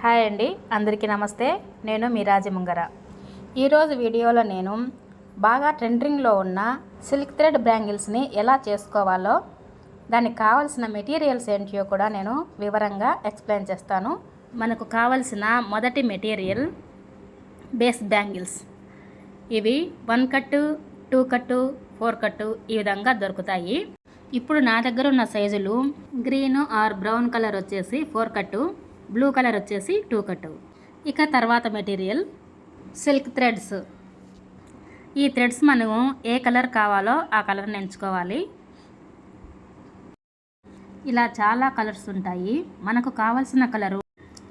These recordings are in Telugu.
హాయ్ అండి. అందరికీ నమస్తే. నేను మీ ముంగర. ఈరోజు వీడియోలో నేను బాగా ట్రెండింగ్లో ఉన్న సిల్క్ థ్రెడ్ బ్యాంగిల్స్ని ఎలా చేసుకోవాలో దానికి కావాల్సిన మెటీరియల్స్ ఏంటియో కూడా నేను వివరంగా ఎక్స్ప్లెయిన్ చేస్తాను. మనకు కావలసిన మొదటి మెటీరియల్ బేస్ బ్యాంగిల్స్ ఇవి వన్ కట్టు టూ కట్టు ఫోర్ కట్టు ఈ విధంగా దొరుకుతాయి. ఇప్పుడు నా దగ్గర ఉన్న సైజులు గ్రీన్ ఆర్ బ్రౌన్ కలర్ వచ్చేసి ఫోర్ కట్టు బ్లూ కలర్ వచ్చేసి టూ కట్టు ఇక తర్వాత మెటీరియల్ సిల్క్ థ్రెడ్స్. ఈ థ్రెడ్స్ మనము ఏ కలర్ కావాలో ఆ కలర్ని ఎంచుకోవాలి. ఇలా చాలా కలర్స్ ఉంటాయి. మనకు కావాల్సిన కలరు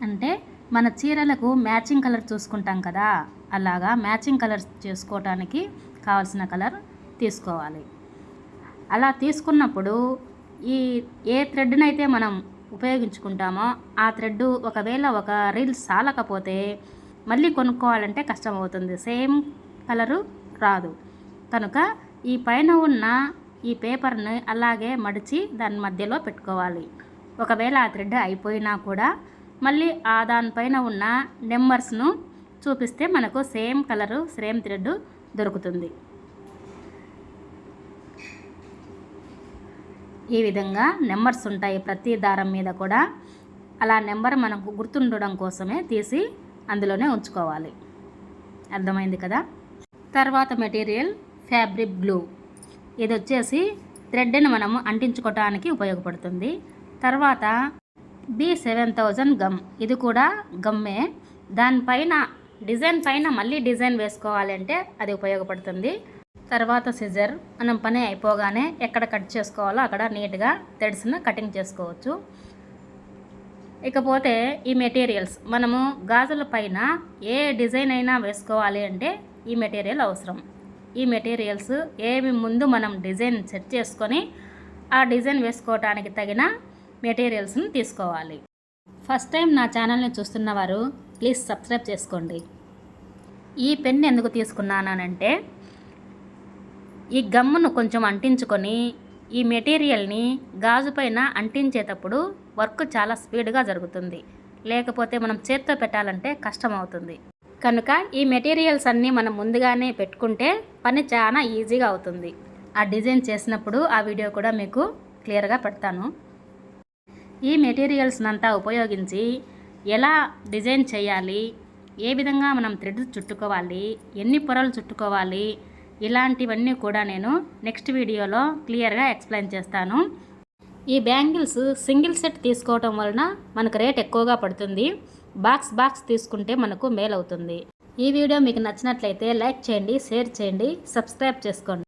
అంటే మన చీరలకు మ్యాచింగ్ కలర్ చూసుకుంటాం కదా. అలాగా మ్యాచింగ్ కలర్స్ చేసుకోవటానికి కావాల్సిన కలర్ తీసుకోవాలి. అలా తీసుకున్నప్పుడు ఈ ఏ థ్రెడ్నైతే మనం ఉపయోగించుకుంటామో ఆ థ్రెడ్ ఒకవేళ ఒక రీల్ సాలకపోతే మళ్ళీ కొనుక్కోవాలంటే కష్టమవుతుంది. సేమ్ కలరు రాదు. కనుక ఈ పైన ఉన్న ఈ పేపర్ని అలాగే మడిచి దాని మధ్యలో పెట్టుకోవాలి. ఒకవేళ ఆ థ్రెడ్ అయిపోయినా కూడా మళ్ళీ ఆ దానిపైన ఉన్న నెంబర్స్ను చూపిస్తే మనకు సేమ్ కలరు సేమ్ థ్రెడ్ దొరుకుతుంది. ఈ విధంగా నెంబర్స్ ఉంటాయి ప్రతి దారం మీద కూడా. అలా నెంబర్ మనకు గుర్తుండడం కోసమే తీసి అందులోనే ఉంచుకోవాలి. అర్థమైంది కదా? తర్వాత మెటీరియల్ ఫ్యాబ్రిక్ గ్లూ. ఇది వచ్చేసి థ్రెడ్ని మనము అంటించుకోవటానికి ఉపయోగపడుతుంది. తర్వాత బి సెవెన్ థౌజండ్ గమ్. ఇది కూడా గమ్మే. దానిపైన డిజైన్ పైన మళ్ళీ డిజైన్ వేసుకోవాలంటే అది ఉపయోగపడుతుంది. తర్వాత సిజర్ మనం పని అయిపోగానే ఎక్కడ కట్ చేసుకోవాలో అక్కడ నీట్గా తెడ్స్ను కటింగ్ చేసుకోవచ్చు. ఇకపోతే ఈ మెటీరియల్స్ మనము గాజుల పైన ఏ డిజైన్ అయినా వేసుకోవాలి అంటే ఈ మెటీరియల్ అవసరం. ఈ మెటీరియల్స్ ఏవి ముందు మనం డిజైన్ సెట్ చేసుకొని ఆ డిజైన్ వేసుకోవటానికి తగిన మెటీరియల్స్ని తీసుకోవాలి. ఫస్ట్ టైం నా ఛానల్ని చూస్తున్నవారు ప్లీజ్ సబ్స్క్రైబ్ చేసుకోండి. ఈ పెన్ ఎందుకు తీసుకున్నానంటే ఈ గమ్మును కొంచెం అంటించుకొని ఈ మెటీరియల్ని గాజు పైన అంటించేటప్పుడు వర్క్ చాలా స్పీడ్గా జరుగుతుంది. లేకపోతే మనం చేత్తో పెట్టాలంటే కష్టం అవుతుంది కనుక ఈ మెటీరియల్స్ అన్నీ మనం ముందుగానే పెట్టుకుంటే పని చాలా ఈజీగా అవుతుంది. ఆ డిజైన్ చేసినప్పుడు ఆ వీడియో కూడా మీకు క్లియర్గా పెడతాను. ఈ మెటీరియల్స్నంతా ఉపయోగించి ఎలా డిజైన్ చేయాలి ఏ విధంగా మనం థ్రెడ్ చుట్టుకోవాలి ఎన్ని పొరలు చుట్టుకోవాలి ఇలాంటివన్నీ కూడా నేను నెక్స్ట్ వీడియోలో క్లియర్గా ఎక్స్ప్లెయిన్ చేస్తాను. ఈ బ్యాంగిల్స్ సింగిల్ సెట్ తీసుకోవటం వలన మనకు రేట్ ఎక్కువగా పడుతుంది. బాక్స్ బాక్స్ తీసుకుంటే మనకు మేలవుతుంది. ఈ వీడియో మీకు నచ్చినట్లయితే లైక్ చేయండి షేర్ చేయండి సబ్స్క్రైబ్ చేసుకోండి.